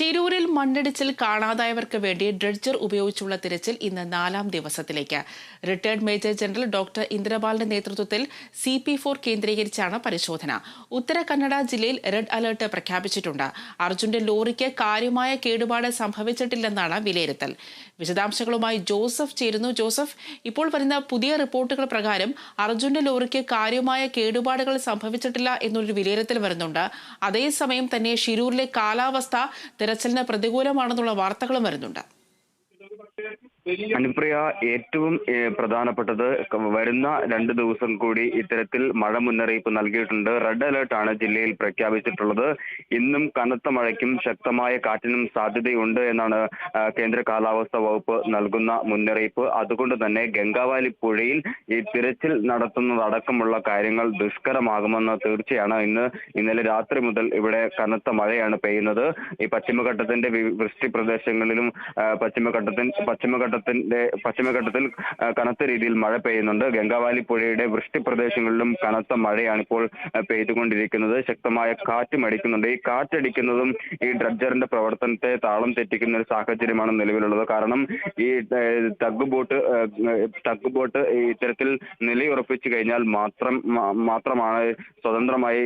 ഷിരൂരിൽ മണ്ണിടിച്ചിൽ കാണാതായവർക്ക് വേണ്ടി ഡ്രഡ്ജർ ഉപയോഗിച്ചുള്ള തിരച്ചിൽ ഇന്ന് നാലാം ദിവസത്തിലേക്ക്. റിട്ടയർഡ് മേജർ ജനറൽ ഡോക്ടർ ഇന്ദ്രപാലിന്റെ നേതൃത്വത്തിൽ സി പി ഫോർ കേന്ദ്രീകരിച്ചാണ് പരിശോധന. ഉത്തര കന്നഡ ജില്ലയിൽ റെഡ് അലർട്ട് പ്രഖ്യാപിച്ചിട്ടുണ്ട്. അർജുന്റെ ലോറിക്ക് കാര്യമായ കേടുപാട് സംഭവിച്ചിട്ടില്ലെന്നാണ് വിലയിരുത്തൽ. വിശദാംശങ്ങളുമായി ജോസഫ് ചേരുന്നു. ജോസഫ് ഇപ്പോൾ വരുന്ന പുതിയ റിപ്പോർട്ടുകൾ പ്രകാരം അർജുന്റെ ലോറിക്ക് കാര്യമായ കേടുപാടുകൾ സംഭവിച്ചിട്ടില്ല എന്നൊരു വിലയിരുത്തൽ വരുന്നുണ്ട്. അതേസമയം തന്നെ ഷിരൂരിലെ കാലാവസ്ഥ തിരച്ചിലിന് പ്രതികൂലമാണെന്നുള്ള വാർത്തകളും വരുന്നുണ്ട് അനുപ്രിയ ഏറ്റവും പ്രധാനപ്പെട്ടത് വരുന്ന രണ്ട് ദിവസം കൂടി ഇത്തരത്തിൽ മഴ മുന്നറിയിപ്പ് നൽകിയിട്ടുണ്ട്. റെഡ് അലർട്ട് ആണ് ജില്ലയിൽ പ്രഖ്യാപിച്ചിട്ടുള്ളത്. ഇന്നും കനത്ത മഴയ്ക്കും ശക്തമായ കാറ്റിനും സാധ്യതയുണ്ട് എന്നാണ് കേന്ദ്ര കാലാവസ്ഥാ വകുപ്പ് നൽകുന്ന മുന്നറിയിപ്പ്. അതുകൊണ്ട് തന്നെ ഗംഗാവാലി പുഴയിൽ ഈ തിരച്ചിൽ നടത്തുന്നതടക്കമുള്ള കാര്യങ്ങൾ ദുഷ്കരമാകുമെന്ന് തീർച്ചയാണ്. ഇന്ന് ഇന്നലെ രാത്രി മുതൽ ഇവിടെ കനത്ത മഴയാണ് പെയ്യുന്നത്. ഈ പശ്ചിമഘട്ടത്തിന്റെ വൃഷ്ടി പ്രദേശങ്ങളിലും പശ്ചിമഘട്ടത്തിൻ പശ്ചിമഘട്ടത്തിന്റെ പശ്ചിമഘട്ടത്തിൽ കനത്ത രീതിയിൽ മഴ പെയ്യുന്നുണ്ട്. ഗംഗാവാലി പുഴയുടെ വൃഷ്ടി പ്രദേശങ്ങളിലും കനത്ത മഴയാണ് ഇപ്പോൾ പെയ്തുകൊണ്ടിരിക്കുന്നത്. ശക്തമായ കാറ്റും അടിക്കുന്നുണ്ട്. ഈ കാറ്റടിക്കുന്നതും ഈ ഡ്രഡ്ജറിന്റെ പ്രവർത്തനത്തെ താളം തെറ്റിക്കുന്ന ഒരു സാഹചര്യമാണ് നിലവിലുള്ളത്. കാരണം ഈ ടഗ് ബോട്ട് ടഗ് ബോട്ട് ഇത്തരത്തിൽ നിലയുറപ്പിച്ചു കഴിഞ്ഞാൽ മാത്രം മാത്രമാണ് സ്വതന്ത്രമായി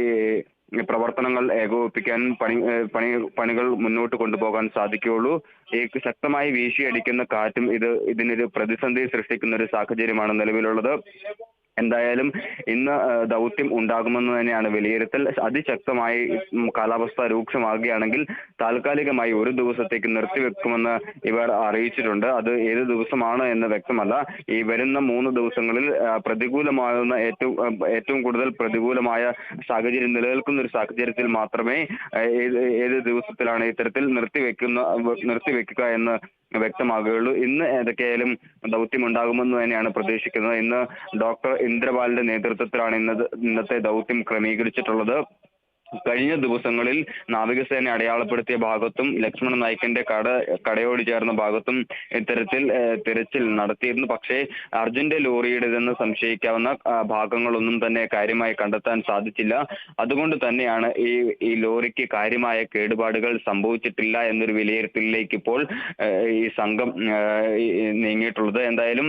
പ്രവർത്തനങ്ങൾ ഏകോപിപ്പിക്കാൻ പണി പണി പണികൾ മുന്നോട്ട് കൊണ്ടുപോകാൻ സാധിക്കുകയുള്ളൂ. ഈ ശക്തമായി വീശിയടിക്കുന്ന കാറ്റും ഇത് ഇതിനൊരു പ്രതിസന്ധി സൃഷ്ടിക്കുന്ന ഒരു സാഹചര്യമാണ് നിലവിലുള്ളത്. എന്തായാലും ഇന്ന് ദൗത്യം ഉണ്ടാകുമെന്ന് തന്നെയാണ് വിലയിരുത്തൽ. അതിശക്തമായി കാലാവസ്ഥ രൂക്ഷമാകുകയാണെങ്കിൽ താൽക്കാലികമായി ഒരു ദിവസത്തേക്ക് നിർത്തിവെക്കുമെന്ന് ഇവർ അറിയിച്ചിട്ടുണ്ട്. അത് ഏത് ദിവസമാണ് എന്ന് വ്യക്തമല്ല. ഈ വരുന്ന മൂന്ന് ദിവസങ്ങളിൽ പ്രതികൂലമാകുന്ന ഏറ്റവും ഏറ്റവും കൂടുതൽ പ്രതികൂലമായ സാഹചര്യം നിലനിൽക്കുന്ന ഒരു സാഹചര്യത്തിൽ മാത്രമേ ഏത് ഏത് ദിവസത്തിലാണ് ഇത്തരത്തിൽ നിർത്തിവെക്കുന്ന നിർത്തിവെക്കുക എന്ന് വ്യക്തമാകുകയുള്ളൂ. ഇന്ന് ഏതൊക്കെയായാലും ദൗത്യം ഉണ്ടാകുമെന്ന് തന്നെയാണ് പ്രതീക്ഷിക്കുന്നത്. ഇന്ന് ഡോക്ടർ ഇന്ദ്രപാലിന്റെ നേതൃത്വത്തിലാണ് ഇന്നത് ഇന്നത്തെ ദൗത്യം ക്രമീകരിച്ചിട്ടുള്ളത്. കഴിഞ്ഞ ദിവസങ്ങളിൽ നാവികസേന അടയാളപ്പെടുത്തിയ ഭാഗത്തും ലക്ഷ്മണ നായിക്കന്റെ കട കടയോട് ചേർന്ന ഭാഗത്തും ഇത്തരത്തിൽ തിരച്ചിൽ നടത്തിയിരുന്നു. പക്ഷേ അർജുന്റെ ലോറിയുടേതെന്ന് സംശയിക്കാവുന്ന ഭാഗങ്ങളൊന്നും തന്നെ കാര്യമായി കണ്ടെത്താൻ സാധിച്ചില്ല. അതുകൊണ്ട് തന്നെയാണ് ഈ ഈ ലോറിക്ക് കാര്യമായ കേടുപാടുകൾ സംഭവിച്ചിട്ടില്ല എന്നൊരു വിലയിരുത്തലിലേക്ക് ഇപ്പോൾ ഈ സംഘം നീങ്ങിയിട്ടുള്ളത്. എന്തായാലും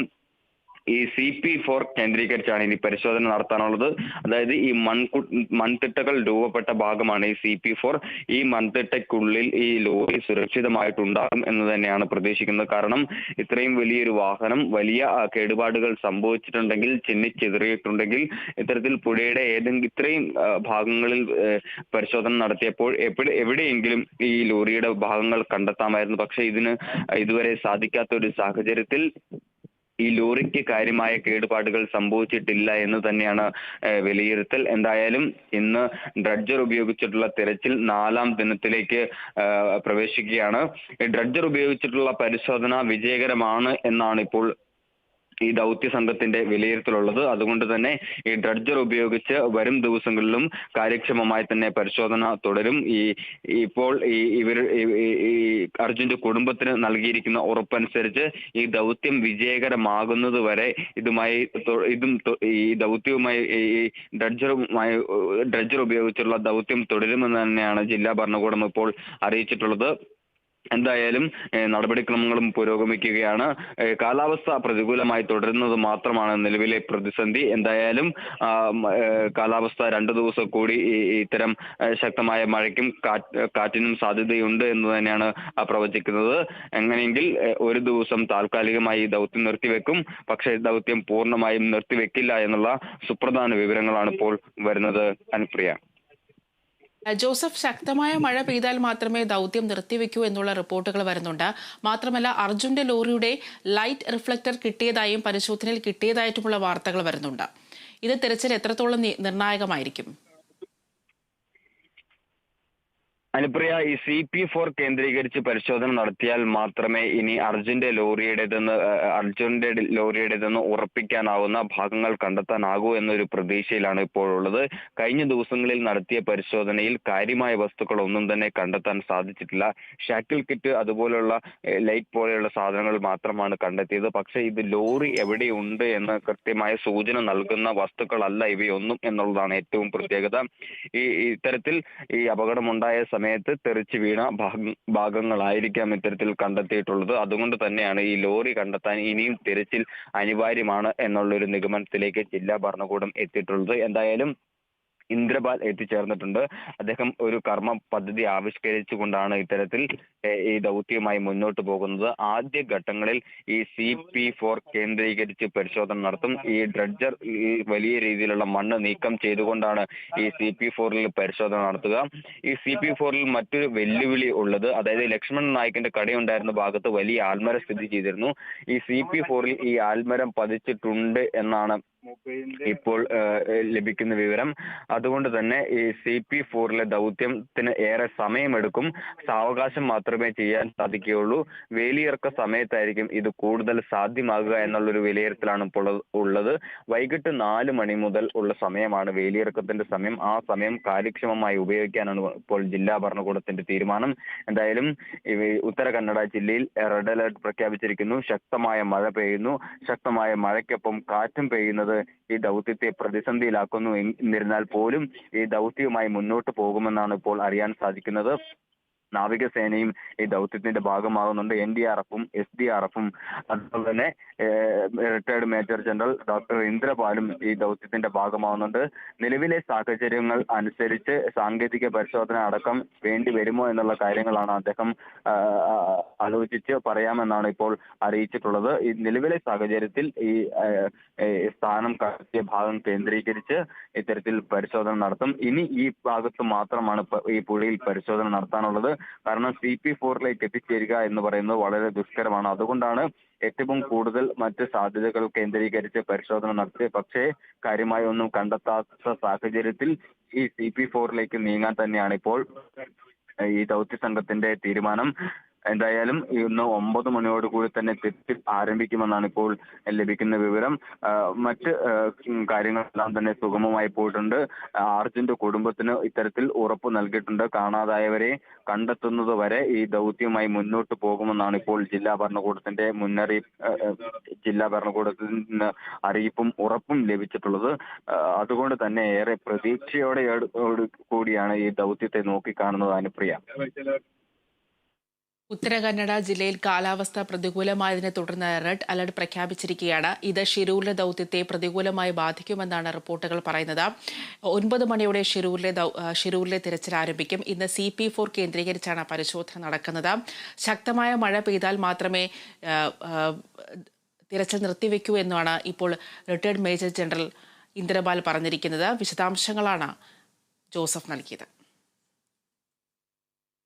ഈ സി പി ഫോർ കേന്ദ്രീകരിച്ചാണ് ഇനി പരിശോധന നടത്താനുള്ളത്. അതായത് ഈ മൺകു മൺതിട്ടകൾ രൂപപ്പെട്ട ഭാഗമാണ് ഈ സി പി ഫോർ ഈ മൺതിട്ടയ്ക്കുള്ളിൽ ഈ ലോറി സുരക്ഷിതമായിട്ടുണ്ടാകും എന്ന് തന്നെയാണ് പ്രതീക്ഷിക്കുന്നത്. കാരണം ഇത്രയും വലിയൊരു വാഹനം വലിയ കേടുപാടുകൾ സംഭവിച്ചിട്ടുണ്ടെങ്കിൽ ചിന്നിച്ചെതിറിയിട്ടുണ്ടെങ്കിൽ ഇത്തരത്തിൽ പുഴയുടെ ഏതെങ്കിലും ഇത്രയും ഭാഗങ്ങളിൽ പരിശോധന നടത്തിയപ്പോൾ എവിടെ എവിടെയെങ്കിലും ഈ ലോറിയുടെ ഭാഗങ്ങൾ കണ്ടെത്താമായിരുന്നു. പക്ഷേ ഇതിന് ഇതുവരെ സാധിക്കാത്ത ഒരു സാഹചര്യത്തിൽ ഈ ലോറിക്ക് കാര്യമായ കേടുപാടുകൾ സംഭവിച്ചിട്ടില്ല എന്ന് തന്നെയാണ് വിലയിരുത്തൽ. എന്തായാലും ഇന്ന് ഡ്രഡ്ജർ ഉപയോഗിച്ചിട്ടുള്ള തിരച്ചിൽ നാലാം ദിനത്തിലേക്ക് പ്രവേശിക്കുകയാണ്. ഡ്രഡ്ജർ ഉപയോഗിച്ചിട്ടുള്ള പരിശോധന വിജയകരമാണ് എന്നാണ് ഇപ്പോൾ ഈ ദൗത്യ സംഘത്തിന്റെ വിലയിരുത്തലുള്ളത്. അതുകൊണ്ട് തന്നെ ഈ ഡ്രഡ്ജർ ഉപയോഗിച്ച് വരും ദിവസങ്ങളിലും കാര്യക്ഷമമായി തന്നെ പരിശോധന തുടരും. ഈ ഇപ്പോൾ ഈ ഇവർ ഈ അർജുന്റെ കുടുംബത്തിന് നൽകിയിരിക്കുന്ന ഉറപ്പനുസരിച്ച് ഈ ദൗത്യം വിജയകരമാകുന്നത് വരെ ഇതുമായി ഇതും ഈ ദൗത്യവുമായി ഈ ഡ്രഡ്ജറുമായി ഡ്രഡ്ജർ ഉപയോഗിച്ചുള്ള ദൗത്യം തുടരുമെന്ന് തന്നെയാണ് ജില്ലാ ഭരണകൂടം ഇപ്പോൾ അറിയിച്ചിട്ടുള്ളത്. എന്തായാലും നടപടിക്രമങ്ങളും പുരോഗമിക്കുകയാണ്. കാലാവസ്ഥ പ്രതികൂലമായി തുടരുന്നത് മാത്രമാണ് നിലവിലെ പ്രതിസന്ധി. എന്തായാലും കാലാവസ്ഥ രണ്ടു ദിവസം കൂടി ഇത്തരം ശക്തമായ മഴയ്ക്കും കാറ്റിനും സാധ്യതയുണ്ട് എന്ന് തന്നെയാണ് പ്രവചിക്കുന്നത്. എങ്ങനെയെങ്കിൽ ഒരു ദിവസം താൽക്കാലികമായി ദൗത്യം നിർത്തിവെക്കും. പക്ഷേ ദൗത്യം പൂർണമായും നിർത്തിവെക്കില്ല എന്നുള്ള സുപ്രധാന വിവരങ്ങളാണ് ഇപ്പോൾ വരുന്നത് അനുപ്രിയ. ജോസഫ് ശക്തമായ മഴ പെയ്താൽ മാത്രമേ ദൗത്യം നിർത്തിവെക്കൂ എന്നുള്ള റിപ്പോർട്ടുകൾ വരുന്നുണ്ട്. മാത്രമല്ല അർജുന്റെ ലോറിയുടെ ലൈറ്റ് റിഫ്ലക്ടർ കിട്ടിയതായും പരിശോധനയിൽ കിട്ടിയതായിട്ടുമുള്ള വാർത്തകൾ വരുന്നുണ്ട്. ഇത് തിരച്ചിൽ എത്രത്തോളം നിർണായകമായിരിക്കും? അനുപ്രിയ ഈ സി പി ഫോർ കേന്ദ്രീകരിച്ച് പരിശോധന നടത്തിയാൽ മാത്രമേ ഇനി അർജുന്റെ ലോറിയുടേതെന്ന് അർജുന്റെ ലോറിയുടേതെന്ന് ഉറപ്പിക്കാനാവുന്ന ഭാഗങ്ങൾ കണ്ടെത്താനാകൂ എന്നൊരു പ്രതീക്ഷയിലാണ് ഇപ്പോഴുള്ളത്. കഴിഞ്ഞ ദിവസങ്ങളിൽ നടത്തിയ പരിശോധനയിൽ കാര്യമായ വസ്തുക്കളൊന്നും തന്നെ കണ്ടെത്താൻ സാധിച്ചിട്ടില്ല. ഷാക്കിൾ കിറ്റ് അതുപോലെയുള്ള ലൈറ്റ് പോലെയുള്ള സാധനങ്ങൾ മാത്രമാണ് കണ്ടെത്തിയത്. പക്ഷേ ഇത് ലോറി എവിടെയുണ്ട് എന്ന് കൃത്യമായ സൂചന നൽകുന്ന വസ്തുക്കളല്ല ഇവയൊന്നും എന്നുള്ളതാണ് ഏറ്റവും പ്രത്യേകത. ഈ ഇത്തരത്തിൽ ഈ അപകടമുണ്ടായ സമയത്ത് സമയത്ത് തെറിച്ചു വീണ ഭാഗ- ഭാഗങ്ങളായിരിക്കാം ഇത്തരത്തിൽ കണ്ടെത്തിയിട്ടുള്ളത്. അതുകൊണ്ട് തന്നെയാണ് ഈ ലോറി കണ്ടെത്താൻ ഇനിയും തിരച്ചിൽ അനിവാര്യമാണ് എന്നുള്ള ഒരു നിഗമനത്തിലേക്ക് ജില്ലാ ഭരണകൂടം എത്തിയിട്ടുള്ളത്. എന്തായാലും ഇന്ദ്രപാൽ എത്തിച്ചേർന്നിട്ടുണ്ട് അദ്ദേഹം ഒരു കർമ്മ പദ്ധതി ആവിഷ്കരിച്ചുകൊണ്ടാണ് ഇത്തരത്തിൽ ഈ ദൗത്യവുമായി മുന്നോട്ട് പോകുന്നത്. ആദ്യ ഘട്ടങ്ങളിൽ ഈ സി പി ഫോർ കേന്ദ്രീകരിച്ച് പരിശോധന നടത്തും. ഈ ഡ്രഡ്ജർ ഈ വലിയ രീതിയിലുള്ള മണ്ണ് നീക്കം ചെയ്തുകൊണ്ടാണ് ഈ സി പി ഫോറിൽ പരിശോധന നടത്തുക. ഈ സി പി ഫോറിൽ മറ്റൊരു വെല്ലുവിളി ഉള്ളത് അതായത് ലക്ഷ്മൺ നായിക്കിന്റെ കടയുണ്ടായിരുന്ന ഭാഗത്ത് വലിയ ആൽമരം സ്ഥിതി ചെയ്തിരുന്നു. ഈ സി പി ഫോറിൽ ഈ ആൽമരം പതിച്ചിട്ടുണ്ട് എന്നാണ് ഇപ്പോൾ ലഭിക്കുന്ന വിവരം. അതുകൊണ്ട് തന്നെ ഈ സി പി ഫോറിലെ ദൗത്യത്തിന് ഏറെ സമയമെടുക്കും. സാവകാശം മാത്രമേ ചെയ്യാൻ സാധിക്കുകയുള്ളൂ. വേലിയിറക്ക സമയത്തായിരിക്കും ഇത് കൂടുതൽ സാധ്യമാകുക എന്നുള്ളൊരു വിലയിരുത്തലാണ് ഇപ്പോൾ ഉള്ളത്. വൈകിട്ട് നാല് മണി മുതൽ ഉള്ള സമയമാണ് വേലിയിറക്കത്തിന്റെ സമയം. ആ സമയം കാര്യക്ഷമമായി ഉപയോഗിക്കാനാണ് ഇപ്പോൾ ജില്ലാ ഭരണകൂടത്തിന്റെ തീരുമാനം. എന്തായാലും ഉത്തര കന്നഡ ജില്ലയിൽ റെഡ് അലർട്ട് പ്രഖ്യാപിച്ചിരിക്കുന്നു. ശക്തമായ മഴ പെയ്യുന്നു. ശക്തമായ മഴയ്ക്കൊപ്പം കാറ്റും പെയ്യുന്നത് ഈ ദൗത്യത്തെ പ്രതിസന്ധിയിലാക്കുന്നു എന്നിരുന്നാൽ പോലും ഈ ദൗത്യവുമായി മുന്നോട്ട് പോകുമെന്നാണ് ഇപ്പോൾ അറിയാൻ സാധിക്കുന്നത്. നാവികസേനയും ഈ ദൗത്യത്തിന്റെ ഭാഗമാകുന്നുണ്ട്. എൻ ഡി ആർ എഫും എസ് ഡി ആർ എഫും. അതുപോലെ തന്നെ റിട്ടയർഡ് മേജർ ജനറൽ ഡോക്ടർ ഇന്ദ്രപാലും ഈ ദൗത്യത്തിന്റെ ഭാഗമാകുന്നുണ്ട്. നിലവിലെ സാഹചര്യങ്ങൾ അനുസരിച്ച് സാങ്കേതിക പരിശോധന അടക്കം വേണ്ടി വരുമോ എന്നുള്ള കാര്യങ്ങളാണ് അദ്ദേഹം ആലോചിച്ച് പറയാമെന്നാണ് ഇപ്പോൾ അറിയിച്ചിട്ടുള്ളത്. ഈ നിലവിലെ സാഹചര്യത്തിൽ ഈ സ്ഥാനം കത്തിയ ഭാഗം കേന്ദ്രീകരിച്ച് ഇത്തരത്തിൽ പരിശോധന നടത്തും. ഇനി ഈ ഭാഗത്ത് മാത്രമാണ് ഈ പുഴയിൽ പരിശോധന നടത്താനുള്ളത്. കാരണം സി പി ഫോറിലേക്ക് എത്തിച്ചേരുക എന്ന് പറയുന്നത് വളരെ ദുഷ്കരമാണ്. അതുകൊണ്ടാണ് ഏറ്റവും കൂടുതൽ മറ്റ് സാധ്യതകൾ കേന്ദ്രീകരിച്ച് പരിശോധന നടത്തി പക്ഷേ കാര്യമായി ഒന്നും കണ്ടെത്താത്ത സാഹചര്യത്തിൽ ഈ സി പി ഫോറിലേക്ക് നീങ്ങാൻ തന്നെയാണ് ഇപ്പോൾ ഈ ദൗത്യ സംഘത്തിന്റെ തീരുമാനം. എന്തായാലും ഇന്ന് ഒമ്പത് മണിയോട് കൂടി തന്നെ തെറ്റ് ആരംഭിക്കുമെന്നാണ് ഇപ്പോൾ ലഭിക്കുന്ന വിവരം. മറ്റ് കാര്യങ്ങളെല്ലാം തന്നെ സുഗമമായി പോയിട്ടുണ്ട്. ആർജിന്റെ കുടുംബത്തിന് ഇത്തരത്തിൽ ഉറപ്പ് നൽകിയിട്ടുണ്ട്. കാണാതായവരെ കണ്ടെത്തുന്നത് വരെ ഈ ദൗത്യവുമായി മുന്നോട്ട് പോകുമെന്നാണ് ഇപ്പോൾ ജില്ലാ ഭരണകൂടത്തിന്റെ മുന്നറിയിപ്പ് ജില്ലാ ഭരണകൂടത്തിൽ നിന്ന് അറിയിപ്പും ഉറപ്പും ലഭിച്ചിട്ടുള്ളത്. അതുകൊണ്ട് തന്നെ ഏറെ പ്രതീക്ഷയോടെ കൂടിയാണ് ഈ ദൗത്യത്തെ നോക്കിക്കാണുന്നത് അനുപ്രിയ. ഉത്തര കന്നഡ ജില്ലയിൽ കാലാവസ്ഥ പ്രതികൂലമായതിനെ തുടർന്ന് റെഡ് അലർട്ട് പ്രഖ്യാപിച്ചിരിക്കുകയാണ്. ഇത് ഷിരൂരിലെ ദൗത്യത്തെ പ്രതികൂലമായി ബാധിക്കുമെന്നാണ് റിപ്പോർട്ടുകൾ പറയുന്നത്. ഒൻപത് മണിയോടെ ഷിരൂരിലെ ഷിരൂരിലെ തിരച്ചിൽ ആരംഭിക്കും. ഇന്ന് സി പി ഫോർ കേന്ദ്രീകരിച്ചാണ് പരിശോധന നടക്കുന്നത്. ശക്തമായ മഴ പെയ്താൽ മാത്രമേ തിരച്ചിൽ നിർത്തിവെക്കൂ എന്നാണ് ഇപ്പോൾ റിട്ടയർഡ് മേജർ ജനറൽ ഇന്ദ്രപാൽ പറഞ്ഞിരിക്കുന്നത്. വിശദാംശങ്ങളാണ് ജോസഫ് നൽകിയത്.